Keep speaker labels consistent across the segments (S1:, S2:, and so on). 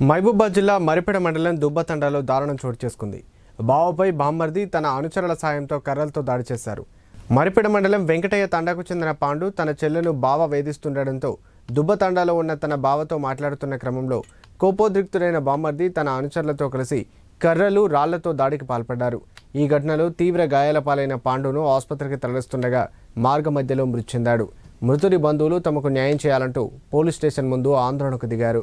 S1: మహబూబాద్ జిల్లా మరిపెడ మండలం దుబ్బతండాలో దారుణం చోటు చేసుకుంది. బావపై బామ్మర్ది తన అనుచరుల సాయంతో కర్రలతో దాడి చేశారు. మరిపెడ మండలం వెంకటయ్య తండాకు చెందిన పాండు తన చెల్లెను బావ వేధిస్తుండటంతో దుబ్బతండాలో ఉన్న తన బావతో మాట్లాడుతున్న క్రమంలో కోపోద్రిక్తుడైన బామ్మర్ది తన అనుచరులతో కలిసి కర్రలు రాళ్ళతో దాడికి పాల్పడ్డారు. ఈ ఘటనలో తీవ్ర గాయాల పాలైన పాండును ఆసుపత్రికి తరలిస్తుండగా మార్గ మధ్యలో మృతి చెందాడు. మృతుడి బంధువులు తమకు న్యాయం చేయాలంటూ పోలీస్ స్టేషన్ ముందు ఆందోళనకు దిగారు.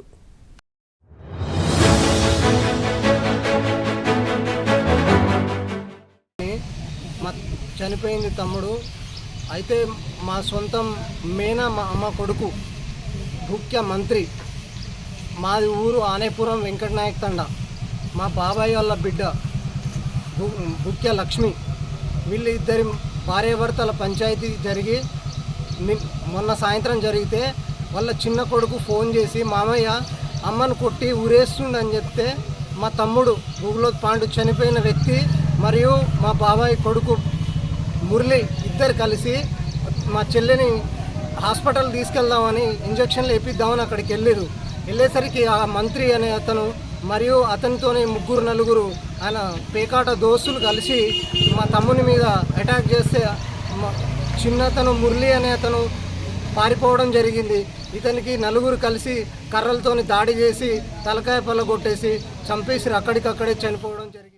S2: మా చనిపోయింది తమ్ముడు. అయితే మా సొంతం మేనా మా అమ్మ కొడుకు ముఖ్య మంత్రి మాది ఊరు ఆనేపురం వెంకటనాయక్ తండ. మా బాబాయ్ వాళ్ళ బిడ్డ ముఖ్య లక్ష్మి. వీళ్ళు ఇద్దరి భార్యాభర్తల పంచాయతీ జరిగి మొన్న సాయంత్రం జరిగితే వాళ్ళ చిన్న కొడుకు ఫోన్ చేసి మామయ్య అమ్మను కొట్టి ఊరేస్తుండని చెప్తే మా తమ్ముడు గూగులో పాండు చనిపోయిన వ్యక్తి మరియు మా బాబాయ్ కొడుకు మురళి ఇద్దరు కలిసి మా చెల్లిని హాస్పిటల్ తీసుకెళ్దామని ఇంజక్షన్లు వేపిద్దామని అక్కడికి వెళ్ళారు వెళ్ళేసరికి ఆ మంత్రి అనే అతను మరియు అతనితోనే ముగ్గురు నలుగురు ఆయన పేకాట దోస్తులు కలిసి మా తమ్ముని మీద అటాక్ చేస్తే మా చిన్నతను మురళి అనే అతను పారిపోవడం జరిగింది. ఇతనికి నలుగురు కలిసి కర్రలతోని దాడి చేసి తలకాయ పళ్ళ కొట్టేసి చంపేసి అక్కడికక్కడే చనిపోవడం జరిగింది.